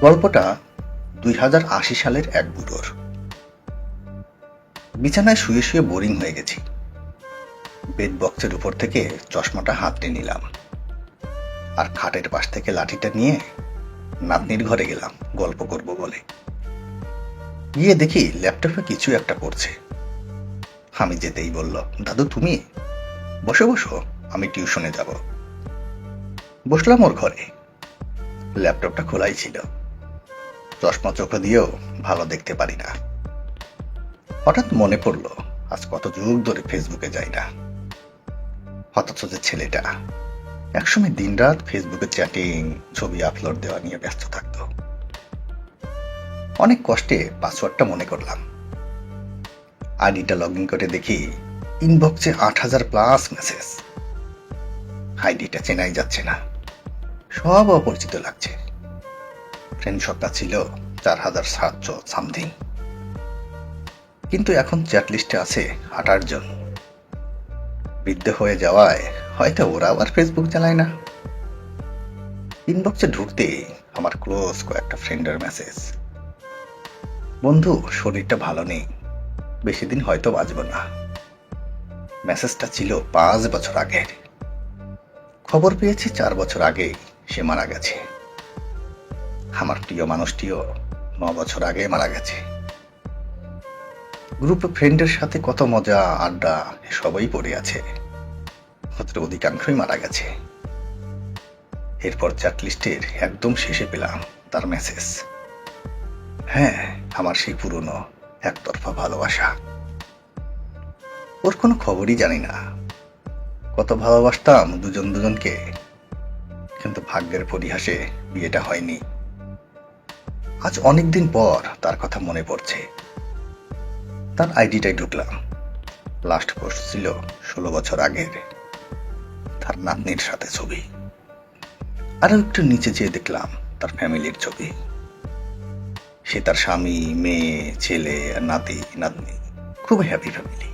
গল্পটা দুই হাজার আশি সালের এক বুড়োর। বিছানায় শুয়ে শুয়ে বোরিং হয়ে গেছি। বেড বক্সের উপর থেকে চশমাটা হাতে নিলাম। আর খাটের পাশ থেকে লাঠিটা নিয়ে নাতনির ঘরে গেলাম, গল্প করব বলে। গিয়ে দেখি ল্যাপটপে কিছু একটা করছে আমি যেতেই বলল, দাদু, তুমি? বসে, বসো, আমি টিউশনে যাব। বসলাম ওর ঘরে। ল্যাপটপটা খোলাই ছিল। চশমা চোখে দিয়েও ভালো দেখতে পারি না। হঠাৎ মনে পড়ল, আজ কত যুগ ধরে ফেসবুকে যাই না। অথচ যে ছেলেটা, একসময় দিনরাত ফেসবুকে চ্যাটিং, ছবি আপলোড দেওয়া নিয়ে ব্যস্ত থাকত। অনেক কষ্টে পাসওয়ার্ডটা মনে করলাম। আইডিটা লগ ইন করে দেখি ইনবক্সে আট হাজার প্লাস মেসেজ। আইডিটা চেনাই যাচ্ছে না। সব অপরিচিত লাগছে। ফ্রেন্ড সংখ্যা ছিল চার হাজার সাতশো সামথিং। কিন্তু এখন চ্যাট লিস্টে আছে আঠাশ জন। বৃদ্ধ হয়ে যাওয়ায় হয়তো ওরা আবার ফেসবুক চালায় না। ইনবক্সে ঢুকতে আমার ক্লোজ কয়েকটা ফ্রেন্ডের মেসেজ। বন্ধু, শরীরটা ভালো নেই। বেশি দিন হয়তো বাঁচব না। মেসেজটা ছিল পাঁচ বছর আগের। খবর পেয়েছি চার বছর আগেই সে মারা গেছে। আমার প্রিয় মানুষটিও ন বছর আগে মারা গেছে। গ্রুপে ফ্রেন্ডের সাথে কত মজা, আড্ডা সবই পড়ে আছে। ওদের অধিকাংশই মারা গেছে। এরপর চ্যাট লিস্টের একদম শেষে পেলাম তার মেসেজ। হ্যাঁ আমার সেই পুরনো, একতরফা ভালোবাসা। ওর কোনো খবরই জানি না। কত ভালোবাসতাম দুজন দুজনকে, কিন্তু ভাগ্যের পরিহাসে বিয়েটা হয়নি। আজ অনেকদিন পর তার কথা মনে পড়ছে। তার আইডিটাই ঢুকলাম। লাস্ট পোস্ট ছিল ষোলো বছর আগের। তার নাতনির সাথে ছবি। আরও একটু নিচে যেয়ে দেখলাম তার ফ্যামিলির ছবি। সে তার স্বামী, মেয়ে, ছেলে, নাতি, নাতনি, খুব হ্যাপি ফ্যামিলি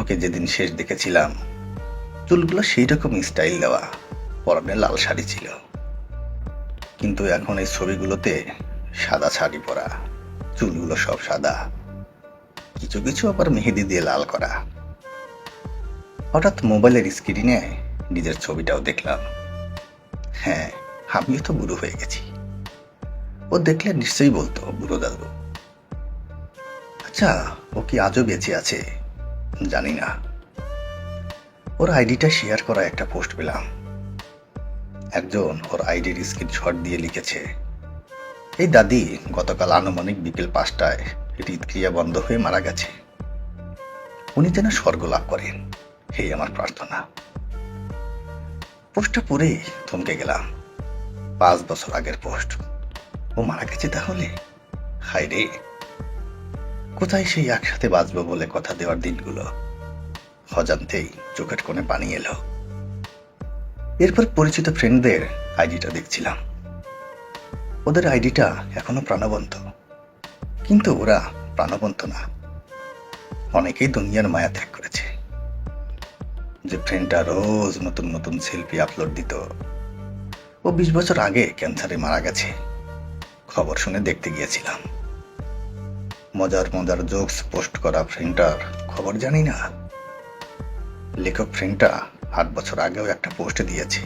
ওকে যেদিন শেষ দেখেছিলাম, চুলগুলো সেই রকম স্টাইল দেওয়া, পরনে লাল শাড়ি ছিল। কিন্তু এখন এই ছবিগুলোতে সাদা শাড়ি পরা, চুলগুলো সব সাদা, কিছু কিছু আবার মেহেদি দিয়ে লাল করা। হঠাৎ মোবাইলের স্ক্রিনে নিজের ছবিটাও দেখলাম। হ্যাঁ আমিও তো বুড়ো হয়ে গেছি। ও দেখলে নিশ্চয়ই বলতো, বুড়ো দাদু। আচ্ছা ও কি আজও বেঁচে আছে? জানি না। ওর আইডিটা শেয়ার করা একটা পোস্ট পেলাম। একজন ওর আইডির স্ক্রিনশট দিয়ে লিখেছে। এই দাদি গতকাল আনুমানিক বিকেল পাঁচটায় হৃদক্রিয়া বন্ধ হয়ে মারা গেছে। উনি যেন স্বর্গ লাভ করেন, এই আমার প্রার্থনা। পোস্টটা পড়ে থমকে গেলাম। পাঁচ বছর আগের পোস্ট। ও মারা গেছে তাহলে? হায় রে। কোথায় সেই একসাথে বাঁচবো বলে কথা দেওয়ার দিনগুলো? হজান্তেই চোখের কোণে পানি এলো। এরপর পরিচিত ফ্রেন্ডদের আইডিটা দেখছিলাম। ওদের আইডিটা এখনও প্রাণবন্ত। কিন্তু ওরা প্রাণবন্ত না। অনেকেই দুনিয়ার মায়া ত্যাগ করেছে। যে ফ্রেন্ডটা রোজ নতুন নতুন সেলফি আপলোড দিত। ও বিশ বছর আগে ক্যান্সারে মারা গেছে। খবর শুনে দেখতে গিয়েছিলাম। মজার মজার জোকস পোস্ট করা ফ্রেন্ডটার খবর জানি না। লেখক ফ্রেন্ডটা আট বছর আগেও একটা পোস্ট দিয়েছে।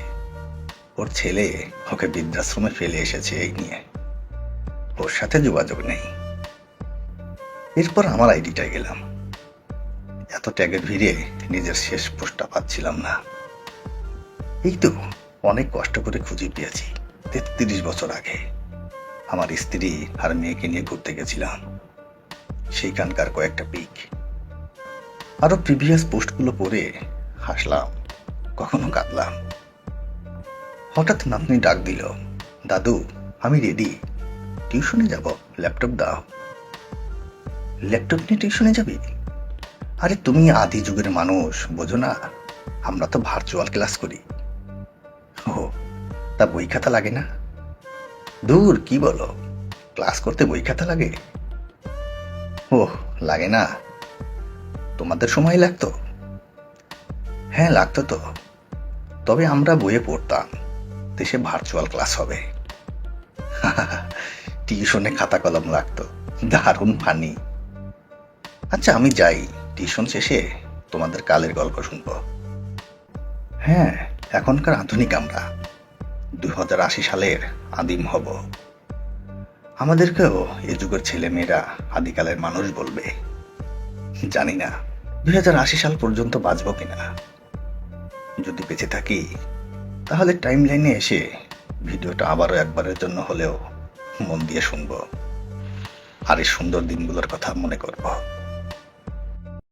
ওর ছেলে ওকে বৃদ্ধাশ্রমে ফেলে এসেছে এই নিয়ে। ওর সাথে যোগাযোগ নেই। এরপর আমার আইডিটায় গেলাম। এত ট্যাগের ভিড়ে নিজের শেষ পোস্টটা পাচ্ছিলাম না। এই তো অনেক কষ্ট করে খুঁজে পেয়েছি তেত্রিশ বছর আগে। আমার স্ত্রী আর মেয়েকে নিয়ে ঘুরতে গেছিলাম। সেইখানকার কয়েকটা পিক। আরও প্রিভিয়াস পোস্টগুলো পড়ে হাসলাম। কখনো কাঁদলাম। হঠাৎ নাতনি ডাক দিল, দাদু, আমি রেডি টিউশনে যাব, ল্যাপটপ দাও। ল্যাপটপ নিয়ে টিউশনে যাবি? আরে তুমি আদি যুগের মানুষ, বোঝো না, আমরা তো ভার্চুয়াল ক্লাস করি। ও তা বই খাতা লাগে না? দূর, কি বলো ক্লাস করতে বই খাতা লাগে? ও লাগে না। তোমাদের সময় লাগতো? হ্যাঁ লাগতো তো। তবে আমরা বইয়ে পড়তাম, দেশে ভার্চুয়াল ক্লাস হবে। টিউশনে খাতা কলম লাগতো, দারুণ ফানি আচ্ছা আমি যাই, টিউশন শেষে তোমাদের কালের গল্প শুনব। হ্যাঁ এখনকার আধুনিক আমরা দু হাজার আশি সালের আদিম হব। আমাদেরকেও এ যুগের ছেলে মেয়েরা আদিকালের মানুষ বলবে। জানি না দুই হাজার আশি সাল পর্যন্ত বাঁচব কিনা। যদি বেঁচে থাকি, তাহলে টাইম লাইনে এসে ভিডিওটা আবারও একবারের জন্য হলেও মন দিয়ে শুনব। আর এই সুন্দর দিনগুলোর কথা মনে করব।